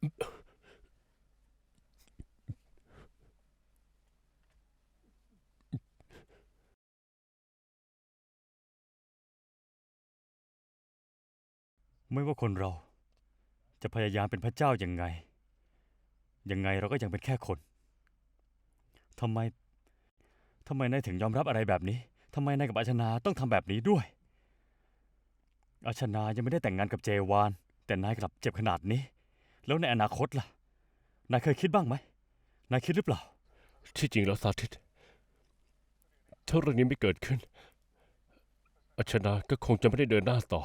ไม่ว่าคนเราจะพยายามเป็นพระเจ้ายังไง ยังไงเราก็ยังเป็นแค่คนทำไมทำไมนายถึงยอมรับอะไรแบบนี้ทำไมนายกับอาชนาต้องทำแบบนี้ด้วย อาชนายังไม่ได้แต่งงานกับเจวาน แต่นายกลับเจ็บขนาดนี้ แล้วในอนาคตล่ะ นายเคยคิดบ้างไหม นายคิดหรือเปล่า ที่จริงแล้วสาธิตถ้าเรื่องนี้ไม่เกิดขึ้น อัชนาก็คงจะไม่ได้เดินหน้าต่อ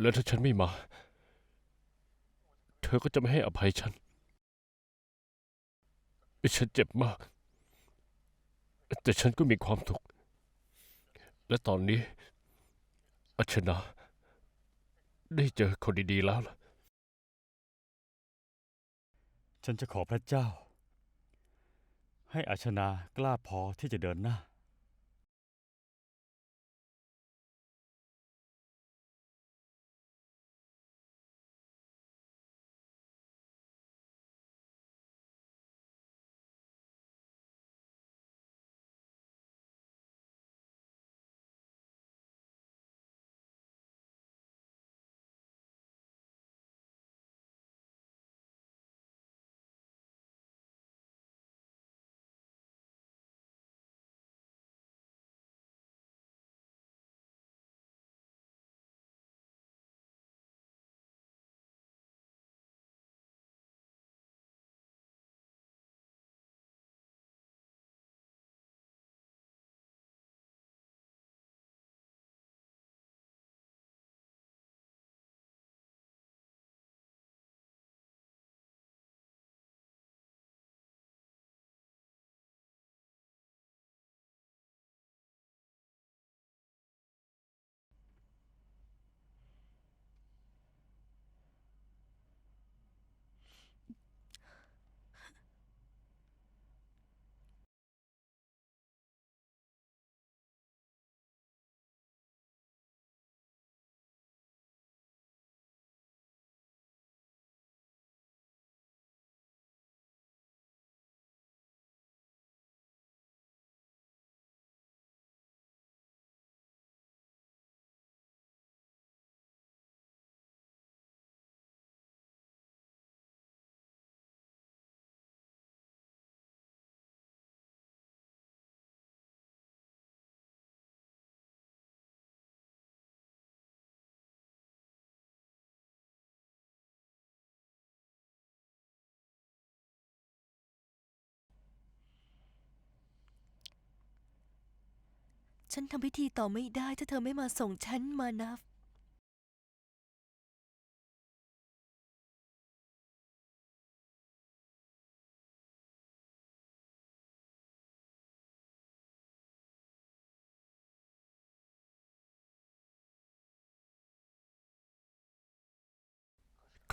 และถ้าฉันไม่มา เธอก็จะไม่ให้อภัยฉัน ฉันเจ็บมาก แต่ฉันก็มีความสุขและตอนนี้ อัชนา ได้เจอคนดีๆแล้วล่ะ ฉันจะขอพระเจ้า ให้อาชนากล้าพอที่จะเดินหน้า ฉันทำพิธีต่อไม่ได้ถ้าเธอไม่มาส่งฉันมานะ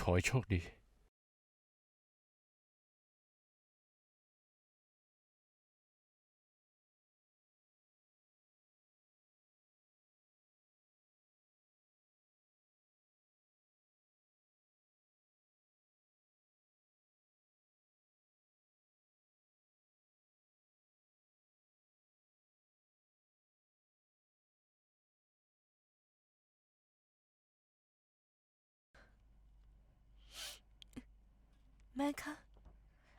ขอให้โชคดี ม่คะ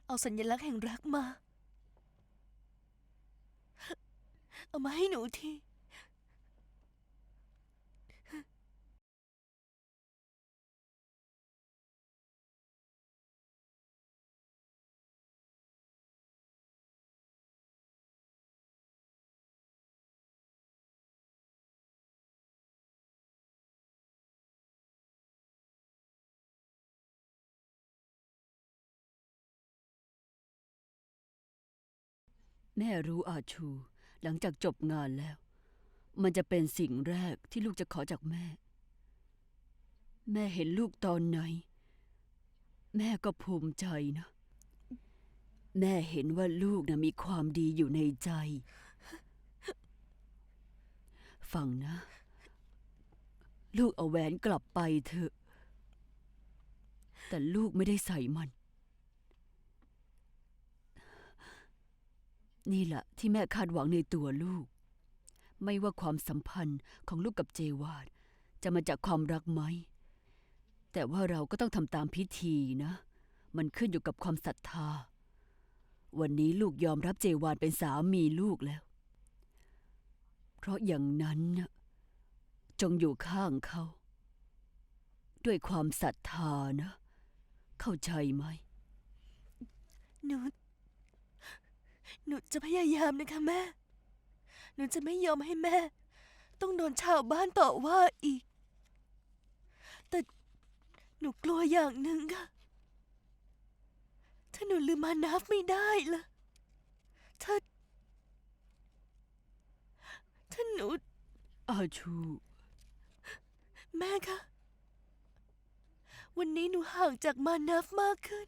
เอาสัญลักษณ์แห่งรักมา เอามาให้หนูที แม่รู้อาชู หลังจากจบงานแล้ว มันจะเป็นสิ่งแรกที่ลูกจะขอจากแม่ แม่เห็นลูกตอนไหน แม่ก็ภูมิใจนะ แม่เห็นว่าลูกนะมีความดีอยู่ในใจ ฟังนะ ลูกเอาแหวนกลับไปเถอะ แต่ลูกไม่ได้ใส่มัน นี่แหละที่แม่คาดหวังในตัวลูก ไม่ว่าความสัมพันธ์ของลูกกับเจวาดจะมาจากความรักไหม แต่ว่าเราก็ต้องทำตามพิธีนะ มันขึ้นอยู่กับความศรัทธา วันนี้ลูกยอมรับเจวานเป็นสามีลูกแล้ว เพราะอย่างนั้นนะจงอยู่ข้างเขา ด้วยความศรัทธานะ เข้าใจไหมหนู หนูจะพยายามนะคะแม่ หนูจะไม่ยอมให้แม่ ต้องโดนชาวบ้านต่อว่าอีก แต่หนูกลัวอย่างหนึ่งค่ะ ถ้าหนูลืมมานับไม่ได้ล่ะถ้า ถ้าหนูอาชู แม่คะ วันนี้หนูห่างจากมานัฟมากขึ้น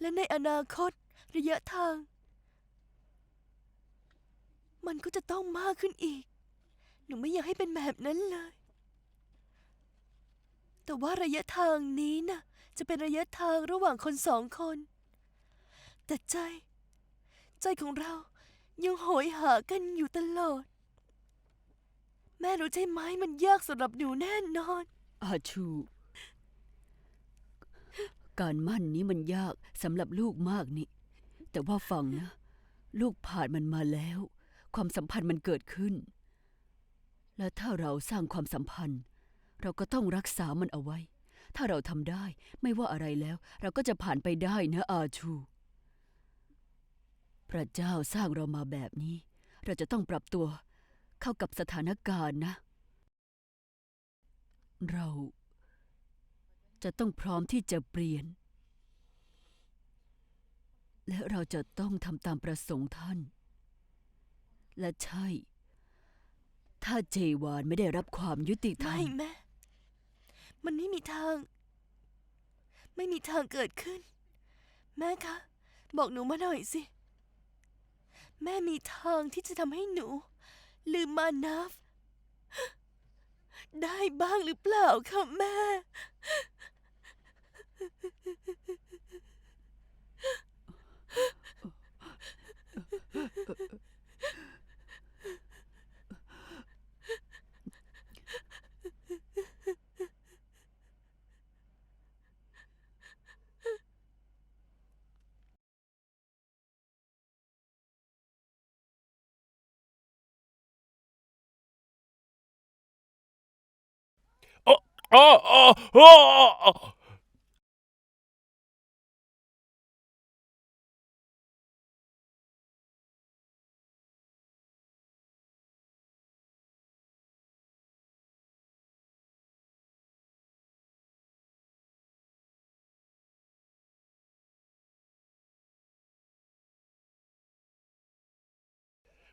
และในอนาคต ระยะทาง มันก็จะต้องมากขึ้นอีก หนูไม่อยากให้เป็นแบบนั้นเลย แต่ว่าระยะทางนี้น่ะ จะเป็นระยะทางระหว่างคนสองคน แต่ใจ ใจของเรายังโหยหากันอยู่ตลอด แม่รู้ใช่ไหมมันยากสำหรับหนูแน่นอน อาชู การมั่นนี้มันยากสำหรับลูกมากนี่ แต่ว่าฟังนะ ลูกผ่านมันมาแล้ว ความสัมพันธ์มันเกิดขึ้น และถ้าเราสร้างความสัมพันธ์ เราก็ต้องรักษามันเอาไว้ ถ้าเราทำได้ไม่ว่าอะไรแล้ว เราก็จะผ่านไปได้นะอาชู พระเจ้าสร้างเรามาแบบนี้ เราจะต้องปรับตัวเข้ากับสถานการณ์นะ เราจะต้องพร้อมที่จะเปลี่ยน และเราจะต้องทำตามประสงค์ท่าน และใช่ ถ้าเจวานไม่ได้รับความยุติธรรไม่ม แม่ มันไม่มีทาง ไม่มีทางเกิดขึ้น แม่คะ บอกหนูมาหน่อยสิ แม่มีทางที่จะทำให้หนู ลืมมานัฟได้บ้างหรือเปล่าคะแม่ อ๋ออ๋ออ๋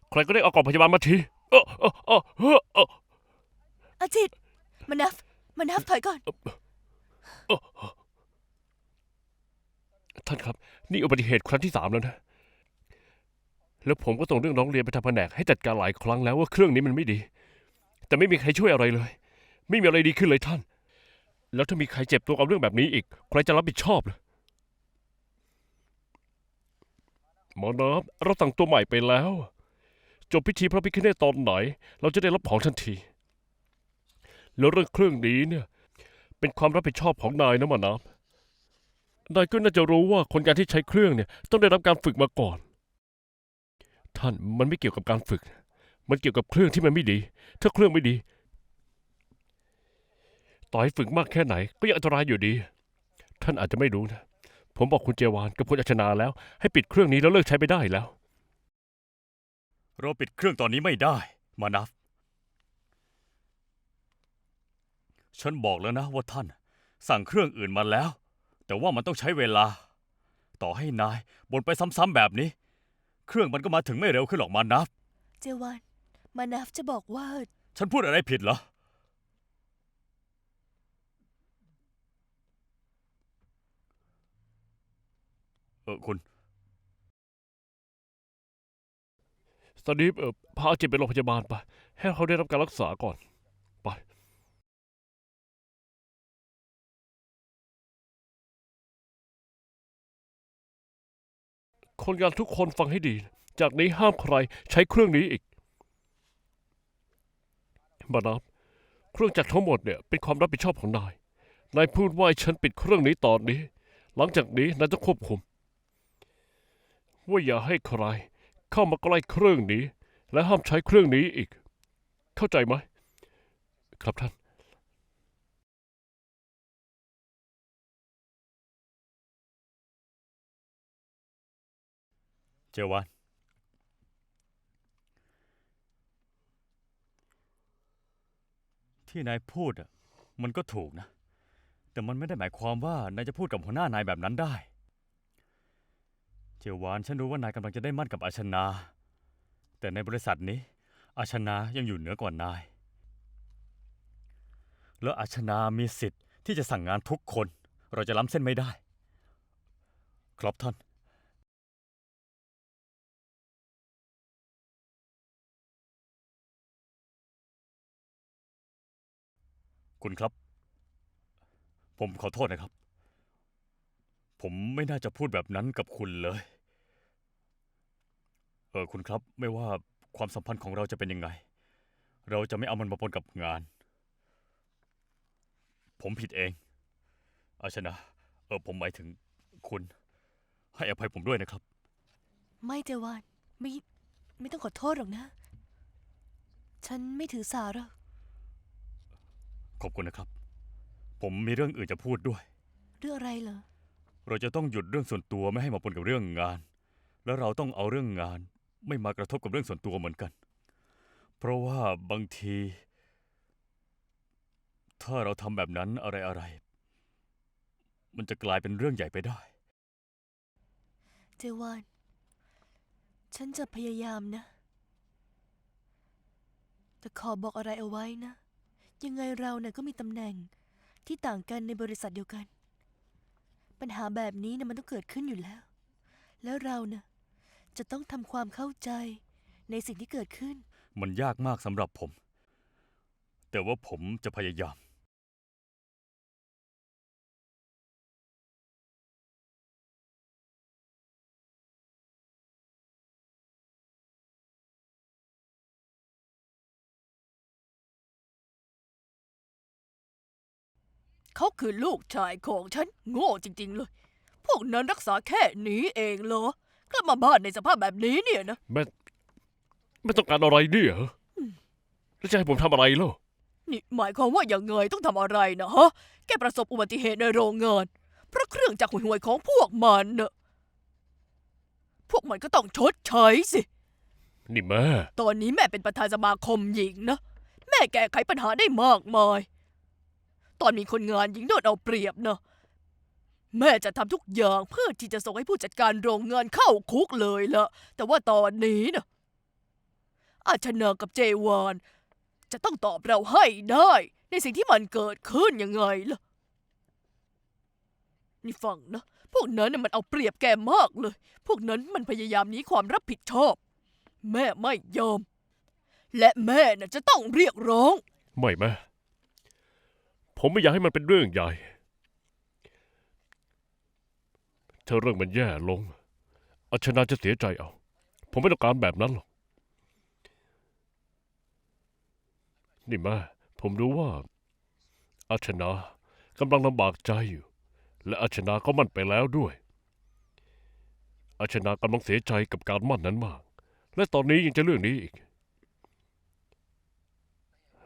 ใครก็ได้เอากล่องพยาบาลมาทีเออเออเออเออเอออาจิต มานัฟมานัฟถอยก่อน ท่านครับ นี่อุบัติเหตุครั้งที่สามแล้วนะ แล้วผมก็ส่งเรื่องร้องเรียนไปทางแผนกให้จัดการหลายครั้งแล้วว่าเครื่องนี้มันไม่ดี แต่ไม่มีใครช่วยอะไรเลย ไม่มีอะไรดีขึ้นเลยท่าน แล้วถ้ามีใครเจ็บตัวกับเรื่องแบบนี้อีก ใครจะรับผิดชอบล่ะหมอนับเราตั้งตัวใหม่ไปแล้ว จบพิธีพระพิคเนตตอนไหน เราจะได้รับของทันที แล้วเรื่องเครื่องนี้เนี่ย เป็นความรับผิดชอบของนายนะมานับนายก็น่าจะรู้ว่าคนงานที่ใช้เครื่องเนี่ย ต้องได้รับการฝึกมาก่อน ท่านมันไม่เกี่ยวกับการฝึก มันเกี่ยวกับเครื่องที่มันไม่ดี ถ้าเครื่องไม่ดี ต่อให้ฝึกมากแค่ไหน ก็ยังอันตรายอยู่ดี ท่านอาจจะไม่รู้นะ ผมบอกคุณเจวานกับคุณอัชนาแล้ว ให้ปิดเครื่องนี้แล้วเลิกใช้ไปได้แล้ว เราปิดเครื่องตอนนี้ไม่ได้ มานัฟ ฉันบอกแล้วนะว่าท่าน สั่งเครื่องอื่นมาแล้ว แต่ว่ามันต้องใช้เวลา ต่อให้นายบ่นไปซ้ำๆแบบนี้ เครื่องมันก็มาถึงไม่เร็วขึ้นหรอกมานัฟ เจวัน มานัฟจะบอกว่า ฉันพูดอะไรผิดเหรอ เออคุณ ตอนนี้เออพาอาเจนไปโรงพยาบาลไป ให้เขาได้รับการรักษาก่อน ไป คนงานทุกคนฟังให้ดี จากนี้ห้ามใครใช้เครื่องนี้อีกมานับเครื่องจักรทั้งหมดเนี่ยเป็นความรับผิดชอบของนาย นายพูดว่าฉันปิดเครื่องนี้ตอนนี้ หลังจากนี้นายจะควบคุม ว่าอย่าให้ใคร เข้ามาใกล้เครื่องนี้ และห้ามใช้เครื่องนี้อีก เข้าใจไหม ครับท่าน เจวานที่นายพูดอะมันก็ถูกนะ แต่มันไม่ได้หมายความว่านายจะพูดกับหัวหน้านายแบบนั้นได้ เจวานฉันรู้ว่านายกำลังจะได้มั่นกับอาชนา แต่ในบริษัทนี้ อาชนายังอยู่เหนือกว่านาย แล้วอาชนามีสิทธิ์ที่จะสั่งงานทุกคน เราจะล้ำเส้นไม่ได้ ครับท่าน คุณครับ ผมขอโทษนะครับ ผมไม่น่าจะพูดแบบนั้นกับคุณเลย เออคุณครับไม่ว่าความสัมพันธ์ของเราจะเป็นยังไง เราจะไม่เอามันมาปนกับงาน ผมผิดเอง อาชนะ เออผมหมายถึงคุณ ให้อภัยผมด้วยนะครับ ไม่เจวานไม่ไม่ต้องขอโทษหรอกนะ ฉันไม่ถือสาหรอกขอบคุณนะครับ ผมมีเรื่องอื่นจะพูดด้วย เรื่องอะไรเหรอ เราจะต้องหยุดเรื่องส่วนตัวไม่ให้มาปนกับเรื่องงาน แล้วเราต้องเอาเรื่องงาน ไม่มากระทบกับเรื่องส่วนตัวเหมือนกัน เพราะว่าบางที ถ้าเราทำแบบนั้นอะไรอะไรๆมันจะกลายเป็นเรื่องใหญ่ไปได้ เจวาน ฉันจะพยายามนะ แต่ขอบอกอะไรเอาไว้นะ ยังไงเราเนี่ยก็มีตำแหน่งที่ต่างกันในบริษัทเดียวกัน ปัญหาแบบนี้เนี่ยมันต้องเกิดขึ้นอยู่แล้ว แล้วเราเนี่ยจะต้องทำความเข้าใจในสิ่งที่เกิดขึ้น มันยากมากสำหรับผม แต่ว่าผมจะพยายาม เขาคือลูกชายของฉัน โง่จริง ๆ เลย พวกนั้นรักษาแค่นี้เองเหรอกลับมาบ้านในสภาพแบบนี้เนี่ยนะ แม่ไม่ต้องการอะไรเนี่ยเหรอแล้วจะให้ผมทำอะไรล่ะนี่หมายความว่าอย่างไงต้องทำอะไรนะฮะ แกประสบอุบัติเหตุในโรงงาน เพราะเครื่องจักรห่วยๆของพวกมันเนอะพวกมันก็ต้องชดใช้สิ นี่แม่ ตอนนี้แม่เป็นประธานสมาคมหญิงนะ แม่แก้ไขปัญหาได้มากมาย ตอนมีคนงานหญิงโดนเอาเปรียบเนะแม่จะทำทุกอย่างเพื่อที่จะส่งให้ผู้จัดการโรงงานเข้าคุกเลยละแต่ว่าตอนนี้นะอาชนากับเจวานจะต้องตอบเราให้ได้ ในสิ่งที่มันเกิดขึ้นยังไงล่ะ นี่ฟังนะ พวกนั้นน่ะมันเอาเปรียบแกมากเลย พวกนั้นมันพยายามหนีความรับผิดชอบ แม่ไม่ยอม และแม่น่ะจะต้องเรียกร้อง ไม่แม่ ผมไม่อยากให้มันเป็นเรื่องใหญ่ ถ้าเรื่องมันแย่ลงอาชนาจะเสียใจเอา ผมไม่ต้องการแบบนั้นหรอก นี่แม่ผมรู้ว่าอาชนากำลังลำบากใจอยู่ และอาชนาก็มั่นไปแล้วด้วยอาชนากำลังเสียใจกับการมั่นนั้นมาก และตอนนี้ยังจะเรื่องนี้อีก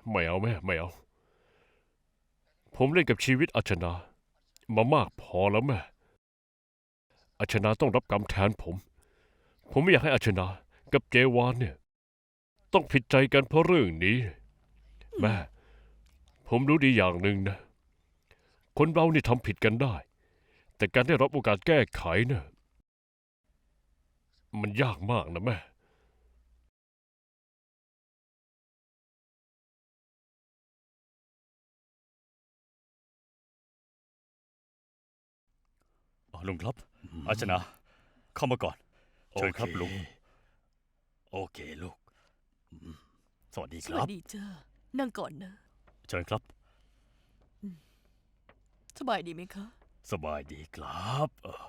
ไม่เอาแม่ ไม่เอา ผมเล่นกับชีวิตอาชนามามากพอแล้วแม่อาชนาต้องรับกรรมแทนผม ผมไม่อยากให้อาชนากับเจวานเนี่ย ต้องผิดใจกันเพราะเรื่องนี้ แม่ ผมรู้ดีอย่างหนึ่งนะ คนเรานี่ทำผิดกันได้ แต่การได้รับโอกาสแก้ไขเนะ่ะมันยากมากนะแม่ ลุงครับ อาชนะ เข้ามาก่อน เชิญครับโอเคลุง โอเคลูกอืมสวัสดีสควัรัสบ ดีจ้านั่งก่อนนะ เชิญครับ สบายดีไหมคะ สบายดีครับเออ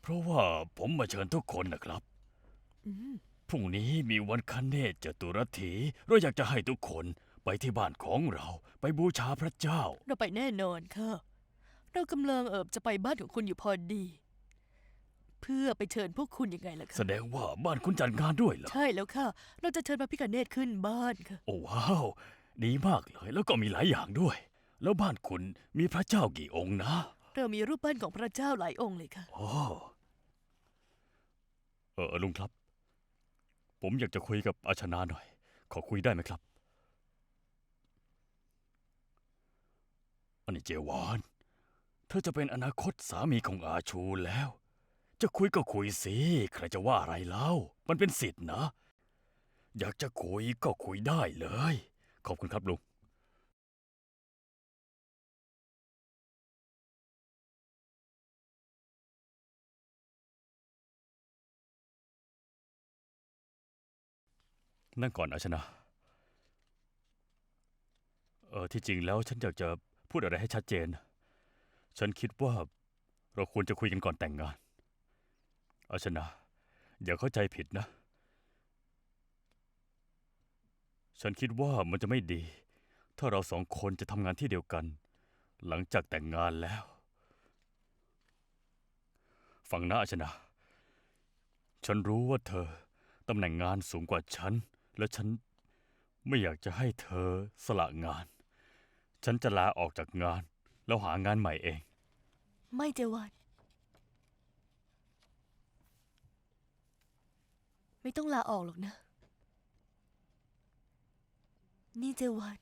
เพราะว่าผมมาเชิญทุกคนนะครับ อืม พรุ่งนี้มีวันคันเนศจตุรถีเราอยากจะให้ทุกคนไปที่บ้านของเรา ไปบูชาพระเจ้า เราไปแน่นอนค่ะ เรากำลังเอิบจะไปบ้านของคุณอยู่พอดี เพื่อไปเชิญพวกคุณยังไงล่ะแสคะดงว่าบ้านคุณจัดงานด้วยเหรอ ใช่แล้วค่ะ เราจะเชิญพระพิฆเนศขึ้นบ้านค่ะ โอ้ว้าวดีมากเลย แล้วก็มีหลายอย่างด้วย แล้วบ้านคุณมีพระเจ้ากี่องค์นะเรามีรูปปั้นของพระเจ้าหลายองค์เลยค่ะ โอ้เออลุงครับ ผมอยากจะคุยกับอาชนาหน่อย ขอคุยได้ไหมครับ อันนี้เจวานเธอจะเป็นอนาคตสามีของอาชูแล้ว จะคุยก็คุยสิ ใครจะว่าอะไรเล่า มันเป็นสิทธิ์นะ อยากจะคุยก็คุยได้เลย ขอบคุณครับลุง นั่งก่อนอาชนาเออที่จริงแล้วฉันอยากจะพูดอะไรให้ชัดเจน ฉันคิดว่าเราควรจะคุยกันก่อนแต่งงาน อาชนาอย่าเข้าใจผิดนะ ฉันคิดว่ามันจะไม่ดี ถ้าเราสองคนจะทำงานที่เดียวกัน หลังจากแต่งงานแล้ว ฟังนะอาชนาฉันรู้ว่าเธอตำแหน่งงานสูงกว่าฉัน และฉันไม่อยากจะให้เธอสละงาน ฉันจะลาออกจากงาน แล้วหางานใหม่เอง ไม่เจวานไม่ต้องลาออกหรอกนะ นี่เจวาน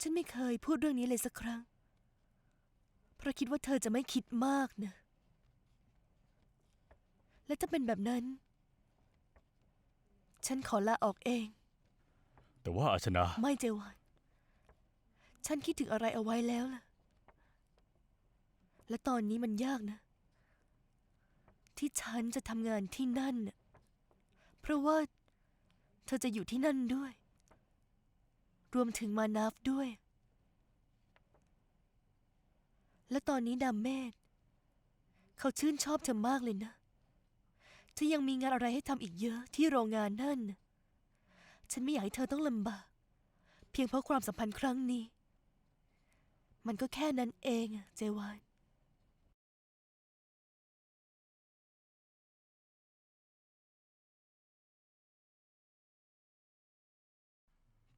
ฉันไม่เคยพูดเรื่องนี้เลยสักครั้ง เพราะคิดว่าเธอจะไม่คิดมากนะ และถ้าเป็นแบบนั้น ฉันขอลาออกเอง แต่ว่าอาชนาไม่เจวาน ฉันคิดถึงอะไรเอาไว้แล้วล่ะ และตอนนี้มันยากนะ ที่ฉันจะทำงานที่นั่น เพราะว่า เธอจะอยู่ที่นั่นด้วย รวมถึงมานาฟด้วย และตอนนี้ดามเมธเขาชื่นชอบเธอมากเลยนะเธอยังมีงานอะไรให้ทำอีกเยอะที่โรงงานนั่น ฉันไม่อยากให้เธอต้องลำบาก เพียงเพราะความสัมพันธ์ครั้งนี้ มันก็แค่นั้นเองเจวาน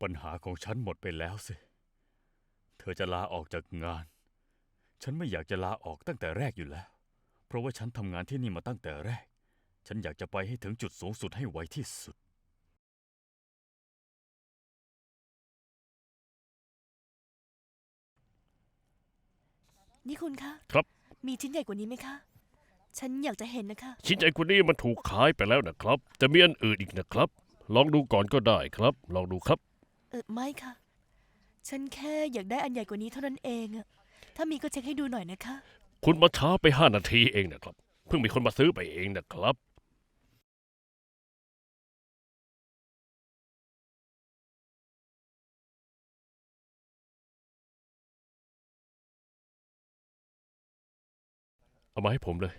ปัญหาของฉันหมดไปแล้วสิ เธอจะลาออกจากงาน ฉันไม่อยากจะลาออกตั้งแต่แรกอยู่แล้ว เพราะว่าฉันทำงานที่นี่มาตั้งแต่แรก ฉันอยากจะไปให้ถึงจุดสูงสุดให้ไวที่สุด นี่คุณคะครับ มีชิ้นใหญ่กว่านี้ไหมคะ ฉันอยากจะเห็นนะคะ ชิ้นใหญ่กว่านี้มันถูกขายไปแล้วนะครับ จะมีอันอื่นอีกนะครับ ลองดูก่อนก็ได้ครับ ลองดูครับ เออไม่ค่ะ ฉันแค่อยากได้อันใหญ่กว่านี้เท่านั้นเองอะถ้ามีก็เช็คให้ดูหน่อยนะคะ คุณมาช้าไปห้านาทีเองนะครับ เพิ่งมีคนมาซื้อไปเองนะครับ เอามาให้ผมเลย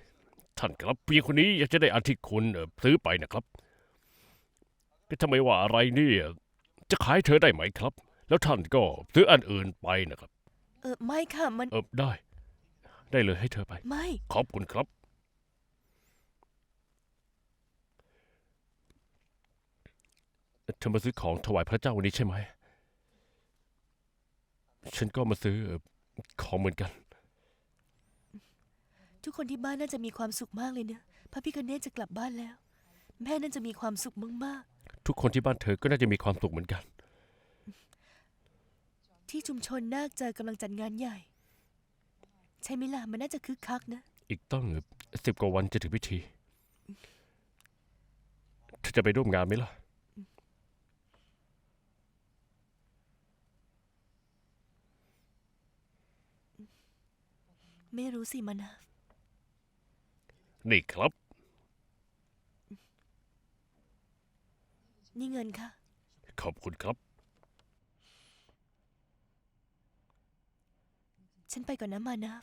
ท่านครับเพียงคนนี้อยากจะได้อันที่คุณเอ่อซื้อไปนะครับก็ทำไมว่าอะไรเนี่ย จะขายเธอได้ไหมครับ แล้วท่านก็ซื้ออันอื่นไปนะครับ เออไม่ค่ะมัน เออได้ ได้เลยให้เธอไป ไม่ ขอบคุณครับ เธอมาซื้อของถวายพระเจ้าวันนี้ใช่ไหม ฉันก็มาซื้อเอ่อของเหมือนกัน ทุกคนที่บ้านน่าจะมีความสุขมากเลยเนะพระพิคเนตจะกลับบ้านแล้ว แม่น่าจะมีความสุขมากทุกคนที่บ้านเธอก็น่าจะมีความสุขเหมือนกัน ๆ ที่ชุมชนนาคจะกำลังจัดงานใหญ่ ใช่ไหมล่ะมันน่าจะคึกคักนะ อีกต้องสิบกว่าวันจะถึงพิธีเธอจะไปร่วมงานไหมล่ะ ไม่รู้สิมานะ นี่ครับ นี่เงินค่ะ ขอบคุณครับ ฉันไปก่อนนะมานะ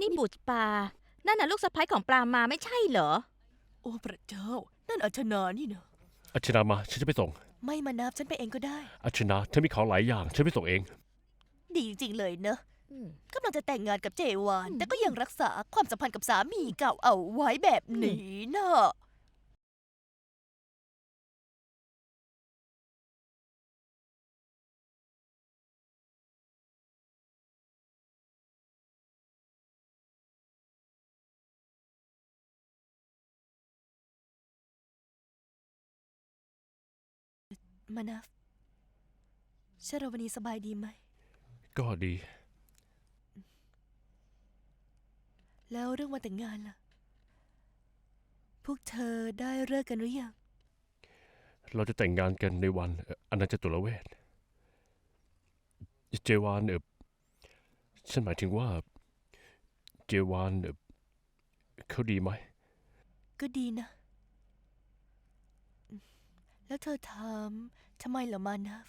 นี่บุตรปลา นั่นน่ะลูกสะใภ้ของปลามาไม่ใช่เหรอ อ้พระเจ้า นั่นอัชนานี่นะอัชนามา ฉันจะไปส่ง ไม่มานับฉันไปเองก็ได้ อัชนาเธอมีของหลายอย่าง ฉันไปส่งเอง ดีจริงๆเลยเนอะอืมกำลังจะแต่งงานกับเจวาน แต่ก็ยังรักษาความสัมพันธ์กับสามีเก่าเอาไว้แบบนี้นะ มานัฟชาเราวันนี้สบายดีไหม ก็ดี แล้วเรื่องวันแต่งงานล่ะ พวกเธอได้เลิกกันหรือยัง เราจะแต่งงานกันในวันเอ่ออนันตตุลเวทเจวานเออฉันหมายถึงว่า เจวานเออเขาดีไหม ก็ดีนะอืม แล้วเธอถามทำไมเหรอมานัฟ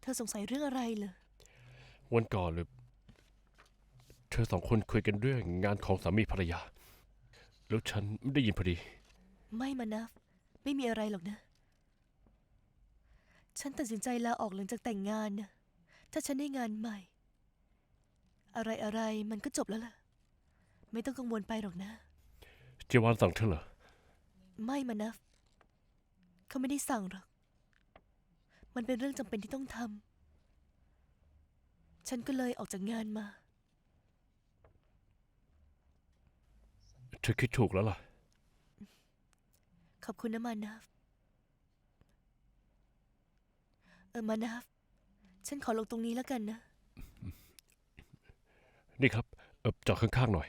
เธอสงสัยเรื่องอะไรเหรอวันก่อนเลยเธอสองคนคุยกันเรื่องงานของสามีภรรยา แล้วฉันไม่ได้ยินพอดี ไม่มานัฟไม่มีอะไรหรอกนะ ฉันตัดสินใจลาออกหลังจากแต่งงานนะถ้าฉันได้งานใหม่ อะไรอะไรๆมันก็จบแล้วล่ะ ไม่ต้องกังวลไปหรอกนะ เจวานสั่งเธอเหรอ ไม่มานัฟ เขาไม่ได้สั่งหรอก มันเป็นเรื่องจำเป็นที่ต้องทำ ฉันก็เลยออกจากงานมา เธอคิดถูกแล้วล่ะ ขอบคุณนะมานัฟเออมานัฟฉันขอลงตรงนี้แล้วกันนะ นี่ครับ เออจอดข้างๆหน่อย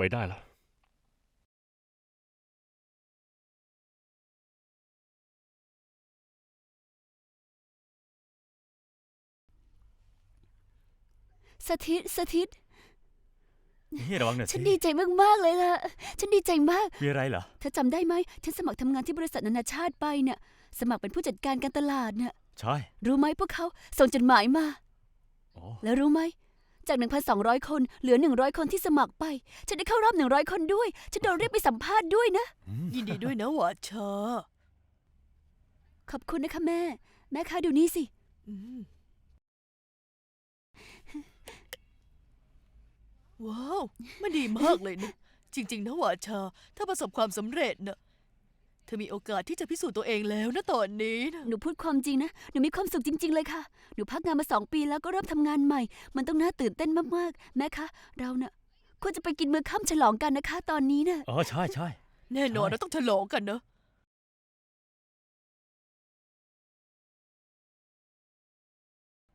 ไปได้แล้วสถิตสถิตนี่ระวังหน่อยฉัสินดีใจมาก ๆ เลยล่ะ ฉันดีใจมาก มีอะไรเหรอ เธอจำได้ไหม ฉันสมัครทำงานที่บริษัทนานาชาติไปเนี่ย สมัครเป็นผู้จัดการการตลาดเนี่ย ใช่ รู้ไหมพวกเขาส่งจดหมายมา อ๋อ แล้วรู้ไหม จาก 1,200 คนเหลือ 100 คนที่สมัครไป ฉันได้เข้ารอบ 100 คนด้วย ฉันโดนเรียกไปสัมภาษณ์ด้วยนะอืมยินดีด้วยนะหวาชาขอบคุณนะคะแม่ แม่คะดูนี่สิ อืมว้าว มันดีมากเลยนะ จริง ๆ นะหวาชา ถ้าประสบความสำเร็จนะเธอมีโอกาสที่จะพิสูจน์ตัวเองแล้วนะตอนนี้นะหนูพูดความจริงนะ หนูมีความสุขจริง ๆ เลยค่ะ หนูพักงานมาสองปีแล้วก็เริ่มทำงานใหม่ มันต้องน่าตื่นเต้นมากๆ แม่คะ เราเนะ่ะควรจะไปกินมื้อค่ำฉลองกันนะคะ ตอนนี้น่ะ อ๋อใช่ใช่ แน่นอนใช่เราต้องฉลองกันนะ